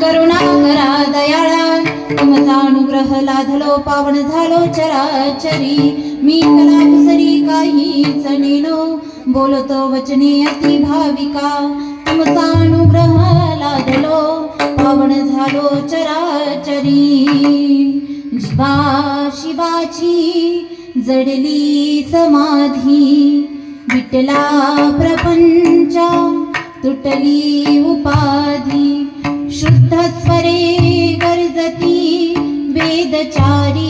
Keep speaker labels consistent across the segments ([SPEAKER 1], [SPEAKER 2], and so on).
[SPEAKER 1] करुणा करा दयाळा. तुमचा अनुग्रह लाधलो पावन झालो चराचरी. मी कला दुसरी काहीच नेनो बोलतो वचने अति भाविका. तुमचा अनुग्रह लाधलो पावन झालो चराचरी. जीवा शिवाची जडली समाधी. विटला प्रपंच तुटली उपाधी. परे गर्जती वेदचारी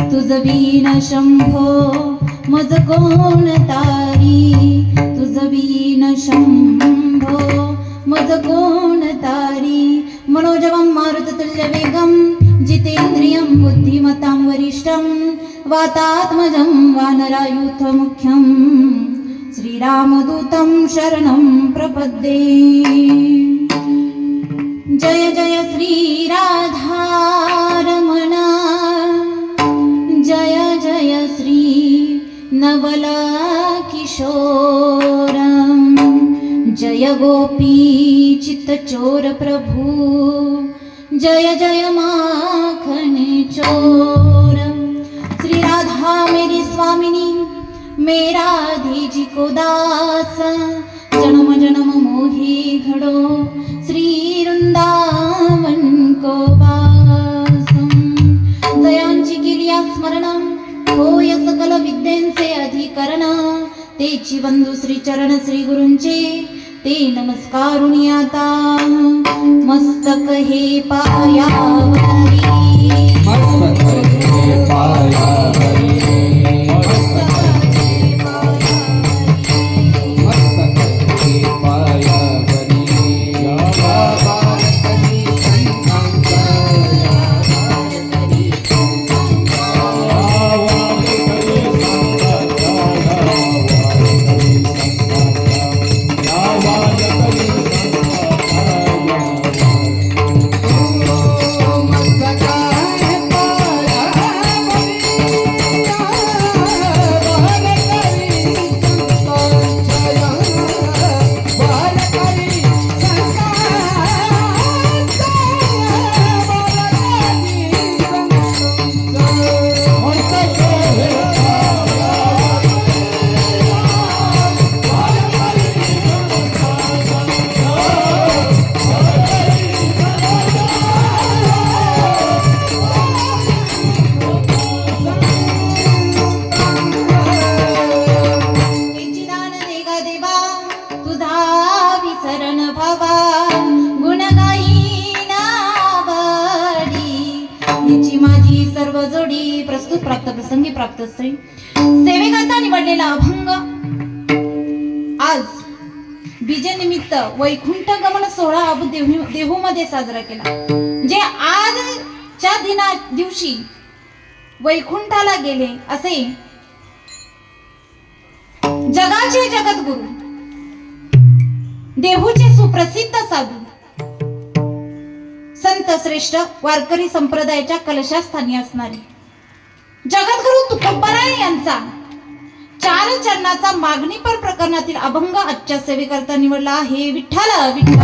[SPEAKER 1] तुझ बीन शंभो मज कोण तारी? तुझ शंभो मज कोण तारी? मनोजवं मारुततुल्य जितेन्द्रियं बुद्धिमतां वरिष्ठं वातात्मजं वानरायूथमुख्यं श्रीरामदूतं शरणं प्रपद्ये। जय जय श्रीराधारमण जय जय श्री नवला जय गोपी चित्तचोर प्रभु। जय जय माखन चोर। श्री राधा मेरी स्वामिनी मेरा धीजी को दास जनम जनम मोही घडो. श्री वृंदावन को वासम जयांची केलिया स्मरण. होय सकल विद्यांचे अधिकरण. तेची बंधू श्री चरण श्री गुरूंचे ते नमस्कारुणी आता. मस्तक हे पायावरी प्राप्त प्रसंगी प्राप्त स्त्री सेवेकरता निवडलेला अभंग. आज विजय निमित्त वैकुंठ गमन सोहळा अबू देहू मध्ये साजरा केला. जे आजच्या दिना दिवशी वैकुंठाला गेले असे जगाचे जगद्गुरु देहूचे सुप्रसिद्ध साधू संत श्रेष्ठ वारकरी संप्रदायाच्या कलशास्थानी असणारे जगद्गुरु तुकोबराय यांचा. चार चरणाचा मागणीपर प्रकरणातील अभंग आजच्या सेवेकरता निवडला. आहे विठ्ठल विठ्ठल.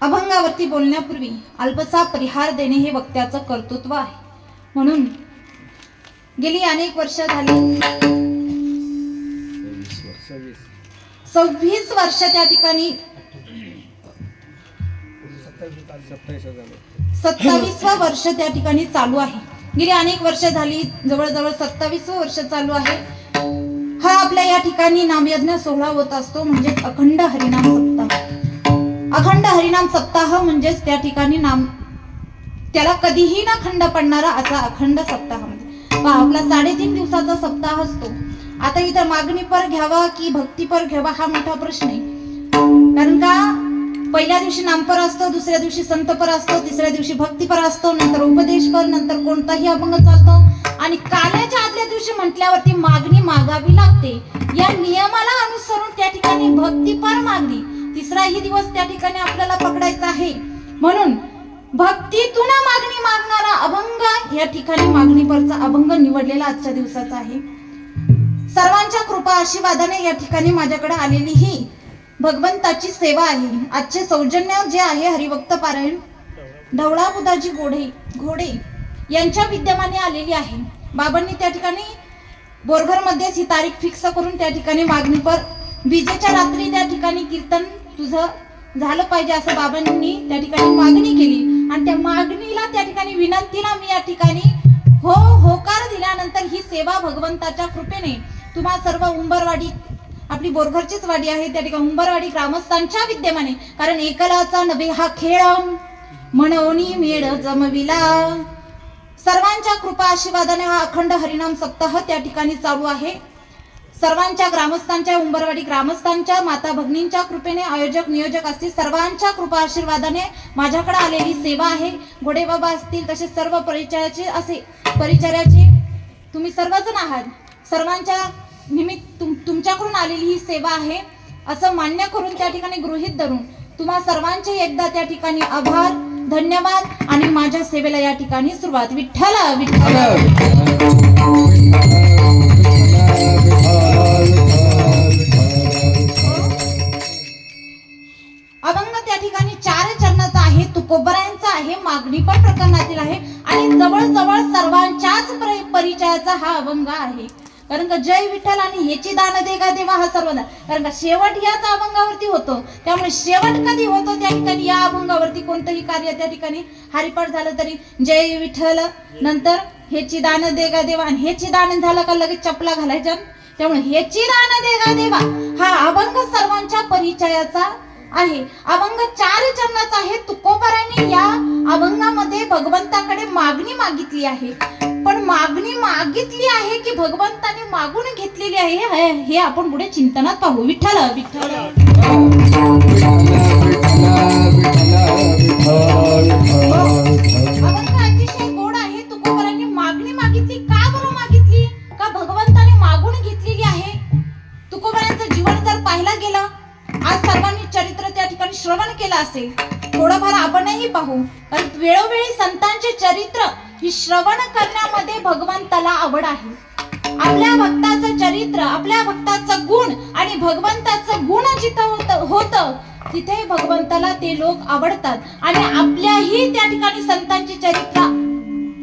[SPEAKER 1] अभंगावरती बोलण्यापूर्वी अल्पसा परिहार देणे हे वक्त्याचं कर्तृत्व आहे. म्हणून गेली अनेक वर्ष झाली. सव्वीस वर्ष त्या ठिकाणी सत्तावीसवा वर्ष त्या ठिकाणी चालू आहे. गेली अनेक वर्ष झाली जवळजवळ सत्तावीसवं वर्ष चालू आहे. हा आपल्या या ठिकाणी नामयज्ञ सोहळा होत असतो म्हणजे अखंड हरिनाम सप्ताह. अखंड हरिनाम सप्ताह म्हणजेच त्या ठिकाणी नाम त्याला कधीही ना खंड पडणारा असा अखंड सप्ताह म्हणजे. आपला साडेतीन दिवसाचा सप्ताह असतो. आता इथं मागणी पर घ्यावा की भक्ती पर घ्यावा हा मोठा प्रश्न आहे. कारण का? पहिल्या दिवशी नामपर असतो दुसऱ्या दिवशी संतपर असतो तिसऱ्या दिवशी भक्तीपर असतो नंतर उपदेशपर नंतर कोणताही अभंग चालतो. आणि काल्याच्या आदल्या दिवशी म्हटल्यावरती मागणी मागावी लागते. या नियमाला अनुसरून त्या ठिकाणी भक्तीपर मागणी. तिसराही दिवस त्या ठिकाणी आपल्याला पकडायचा आहे. म्हणून भक्तीतून मागणी मागणारा अभंग या ठिकाणी मागणीपरचा अभंग निवडलेला आजच्या दिवसाचा आहे. सर्वांच्या कृपा आशीर्वादाने या ठिकाणी माझ्याकडे आलेली ही भगवंताची सेवा आहे. आजचे सौजन्य जे आहे हरिभक्त पारायण ढवळा बुधाजी गोढे घोडे यांच्या विद्यमाने आलेली आहे. बाबांनी त्या ठिकाणी बोरघरमध्येच ही तारीख फिक्स करून त्या ठिकाणी मागणी पर विजेच्या रात्री त्या ठिकाणी कीर्तन तुझं झालं पाहिजे असं बाबांनी त्या ठिकाणी मागणी केली. आणि त्या मागणीला त्या ठिकाणी विनंतीला मी या ठिकाणी हो होकार दिल्यानंतर ही सेवा भगवंताच्या कृपेने तुम्हा सर्व उंबरवाडी आपली बोरघरचीच वाडी आहे त्या ठिकाणी उंबरवाडी ग्रामस्थांच्या विद्यमाने. कारण एकलाचा नभे हा खेळ म्हणवणी मेळ जमविला. सर्वांच्या कृपा आशीर्वादाने हा अखंड हरिनाम सप्ताह त्या ठिकाणी चालू आहे. सर्वांच्या ग्रामस्थांच्या उंबरवाडी ग्रामस्थांच्या माता भगिनींच्या कृपेने आयोजक नियोजक असतील सर्वांच्या कृपा आशीर्वादाने माझ्याकडे आलेली सेवा आहे. घोडेबाबा असतील तसेच सर्व परिचयाचे असे परिचयाचे तुम्ही सर्वजण आहात. सर्वांच्या निमित्त तुम तुमच्याकडून आलेली ही सेवा आहे असं मान्य करून त्या ठिकाणी गृहीत धरून तुम्हा सर्वांचे एकदा त्या ठिकाणी आभार धन्यवाद आणि माझ्या सेवेला या ठिकाणी सुरुवात. विठ्ठल विठ्ठल. अभंग त्या ठिकाणी चार चरणाचा आहे तुकोबऱ्यांचा आहे मागणी पण प्रकरणातील आहे आणि जवळजवळ सर्वांच्याच परिचयाचा हा अभंग आहे. कारण का जय विठ्ठल आणि ह्याची दान दे का देवा हा सर्वदा कारण का शेवट याच अभंगावरती होतो. त्यामुळे शेवट कधी होतो त्या ठिकाणी या अभंगावरती कोणतंही कार्य त्या ठिकाणी हरिपाठ झालं तरी जय विठ्ठल. नंतर ह्याची दान दे का देवा आणि ह्याची दान झालं का लगेच चपला घालायच्या त्यामुळे ह्याची दान दे का देवा हा अभंग सर्वांच्या परिचयाचा आहे अभंग चार चरणाचा आहे तुकोबारांनी या अभंगामध्ये भगवंताकडे मागणी मागितली आहे पण मागणी मागितली आहे की भगवंताने मागून घेतलेली आहे हे- हे आपण पुढे चिंतनात पाहू विठ्ठल विठ्ठल श्रवण करण्यामध्ये भगवंताला आवड आहे. आपल्या भक्ताचं चरित्र आपल्या भक्ताचं गुण आणि भगवंताचं गुण जिथं होत होतं तिथे भगवंताला ते लोक आवडतात. आणि आपल्याही त्या ठिकाणी संतांची चरित्र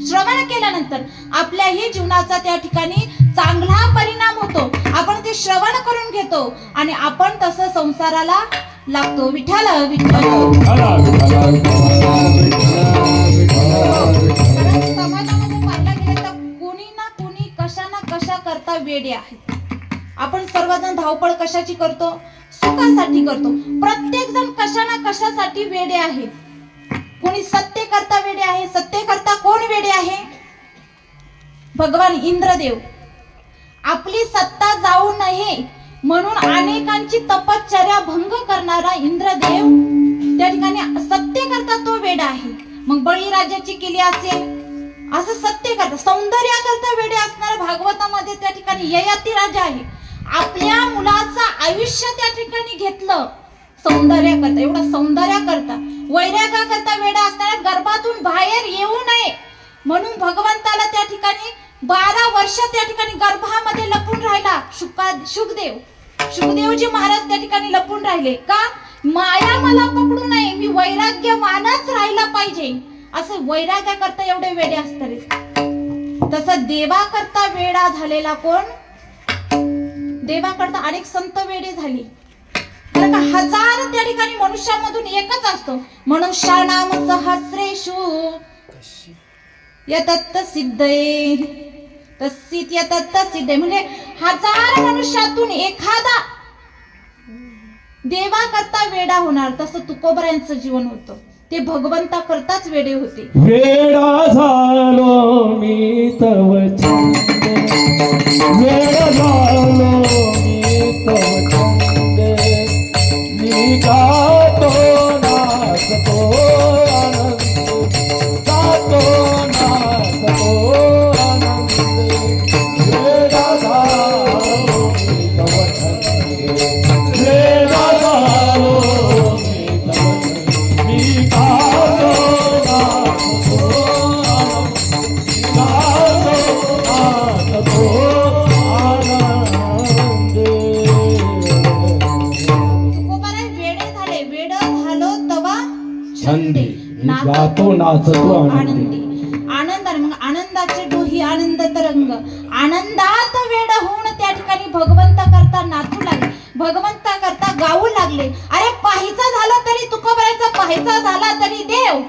[SPEAKER 1] श्रवण केल्यानंतर आपल्याही जीवनाचा त्या ठिकाणी चांगला परिणाम होतो. आपण ते श्रवण करून घेतो आणि आपण तसं संसाराला लागतो. विठ्ठल विठ्ठल करता वेडे आहेत आपण सर्वजण धावपळ कशाची करतो? सुखासाठी करतो. प्रत्येक जण कशा ना कशासाठी वेडे आहेत कोणी सत्य करता वेडे आहे? सत्य करता कोण वेडे आहे? भगवान इंद्रदेव. आपली सत्ता जाऊ नये म्हणून अनेकांची तपश्चर्या भंग करणारा इंद्रदेव त्या ठिकाणी सत्य करता तो वेडा आहे. मग बळीराजाची केली असेल? असं सत्य करता सौंदर्याकरता वेडे असणाऱ्या भागवतामध्ये त्या ठिकाणी ययाती राजा आहे. आपल्या मुलाचं आयुष्य त्या ठिकाणी घेतलं सौंदर्याकरता एवढा सौंदर्य करता वैराग्या करता वेडा असणाऱ्या गर्भातून बाहेर येऊ नये. म्हणून भगवंताला त्या ठिकाणी बारा वर्ष त्या ठिकाणी गर्भामध्ये लपून राहिला शुका शुकदेव. शुकदेवजी महाराज त्या ठिकाणी लपून राहिले. का? माया मला पकडू नये मी वैराग्यवानच राहिला पाहिजे. असं वैराग्या करता एवढे वेडे असतात तसं देवा करता वेडा झालेला कोण? देवा करता अनेक संत वेडे झाले. कारण का हजार त्या ठिकाणी मनुष्यामधून एकच असतो. मनुष्यानाम सहस्रेषु. यतत्त सिद्धये. तस्सित यतत्त सिद्धे म्हणजे हजार मनुष्यातून एखादा देवा करता वेडा होणार. तसं तुकोबऱ्यांचं जीवन होतं. ते भगवंता करताच वेडे होते.
[SPEAKER 2] वेडा झालो मी तव तू नाचतो आनंदी.
[SPEAKER 1] आनंदी मग आनंदाचे डोही आनंद तरंग. आनंदात वेड होऊन त्या ठिकाणी भगवंता करता नाचू लागले. भगवंता करता गाऊ लागले. अरे पाहायचा झाला तरी तुकोबरायचा पाहायचा झाला तरी देव.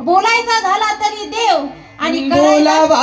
[SPEAKER 1] बोलायचा झाला तरी देव. आणि
[SPEAKER 3] बोलावा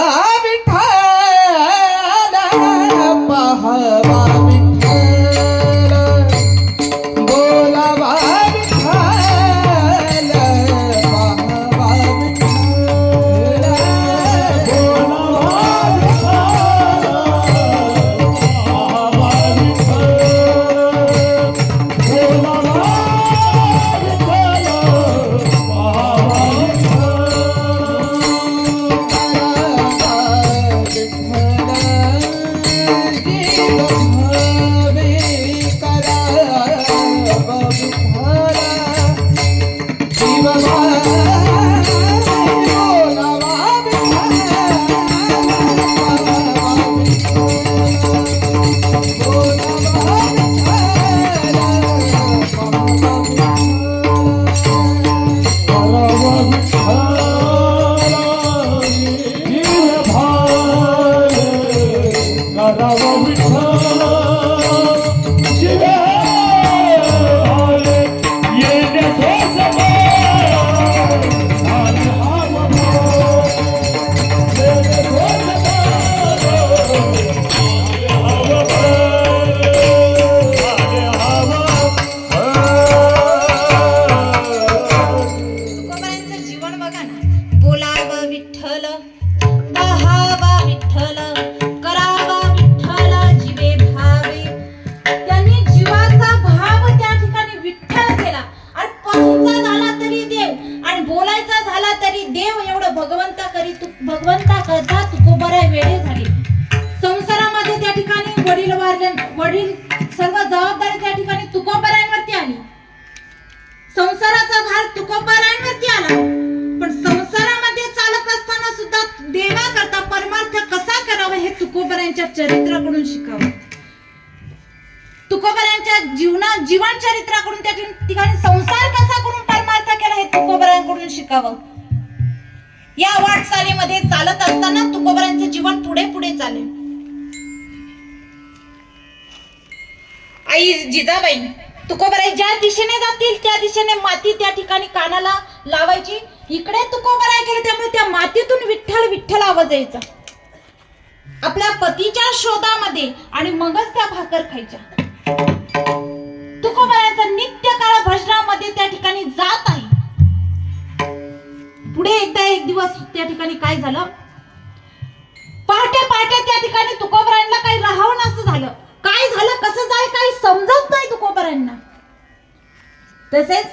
[SPEAKER 1] तुकोबारांच्या चरित्राकडून शिकावं. तुकोबारांच्या जीवना जीवन चरित्राकडून त्या ठिकाणी संसार कसा करून परमार्थ केला हे तुकोबारांकडून शिकावं. या वाटचालीमध्ये चालत असताना तुकोबारांचं जीवन पुढे पुढे चाले आई जिजाबाई तुकोबराई ज्या दिशेने जातील त्या दिशेने माती त्या ठिकाणी कानाला लावायची. इकडे तुकोबराई गेले त्यामुळे त्या मातीतून विठ्ठल विठ्ठल आवाज यायचा. आपल्या पतीच्या शोधामध्ये आणि मगच त्या भाकर खायच्या. तुकोबरायांचा नित्य काळ भजनामध्ये त्या ठिकाणी जात आहे. पुढे एकदा एक दिवस त्या ठिकाणी काय झालं? पहाटे पहाटे त्या ठिकाणी तुकोबरांना काही राहावं असं झालं. काय झालं? कसं झालं? काही समजत नाही तुकोबरांना तसेच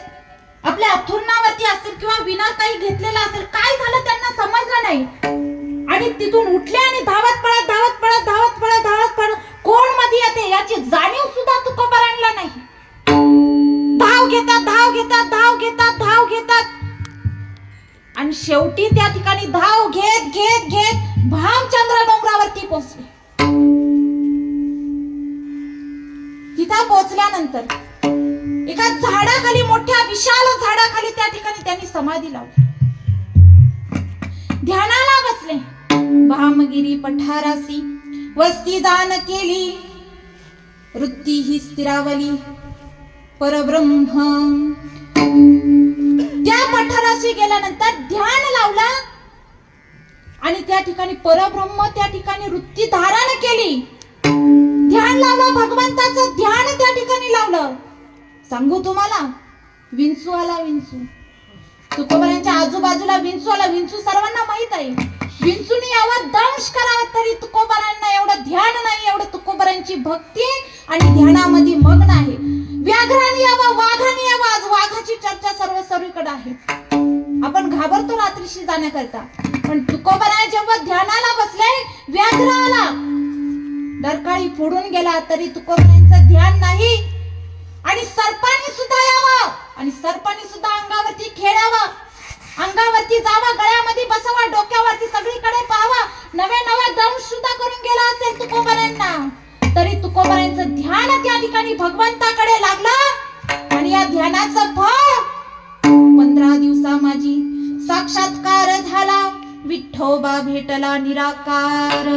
[SPEAKER 1] आपल्या अथुर्णावरती असेल किंवा विना काही घेतलेला असेल काय झालं त्यांना समजलं नाही. आणि तिथून उठले आणि धावत पळत धावत पळत धावत पळत धावत पळत कोणमध्ये येते याची जाणीव सुद्धा तुकोबरांना नाही. धाव घेतात धाव घेतात धाव घेतात धाव घेतात. आणि शेवटी त्या ठिकाणी धाव घेत घेत घेत भामचंद्र डोंगरावरती पोहोचले. तिथं पोहोचल्यानंतर एका झाडाखाली मोठ्या विशाल झाडाखाली त्या ठिकाणी त्यांनी समाधी लावली. ध्यानाला बसले. भामगिरी पठारासी वस्ती दान केली. वृत्ती ही स्थिरावली. परब्रह्म. त्या पठाराशी गेल्यानंतर ध्यान लावला. आणि त्या ठिकाणी परब्रह्म त्या ठिकाणी वृत्ती धारण केली. ध्यान लावलं भगवंताचं ध्यान त्या ठिकाणी लावलं. सांगू तुम्हाला? विंचू आला विंचू. तुकोबऱ्यांच्या आजूबाजूला विंचू आला विंचू सर्वांना माहीत आहे. विंचून यावा दंश करावा तरी तुकोबरांना एवढं ध्यान नाही एवढं तुकोबरांची भक्ती आणि ध्यानामध्ये मग्न आहे. व्याघ्राने यावा वाघाने यावा आज वाघाची चर्चा सर्व सर्वीकडे आहे. आपण घाबरतो रात्रीशी जाण्याकरता. पण तुकोबराय जेव्हा ध्यानाला बसले व्याघ्र आला डरकाळी फोडून गेला तरी तुकोबरांचं ध्यान नाही. आणि सर्पाने सुद्धा यावं. आणि सर्पाने सुद्धा अंगावरती खेळावं. अंगावरती जावा गळ्यामध्ये बसावा डोक्यावरती सगळीकडे पाहावा. नवे नवे दंश सुद्धा करून गेला असेल तुकोबऱ्यांना तरी तुकोबरांचं ध्यान त्या ठिकाणी भगवंताकडे लागलं. आणि या ध्यानाचं फळ पंधरा दिवसा माझी साक्षात्कार झाला. विठ्ठोबा भेटला निराकार.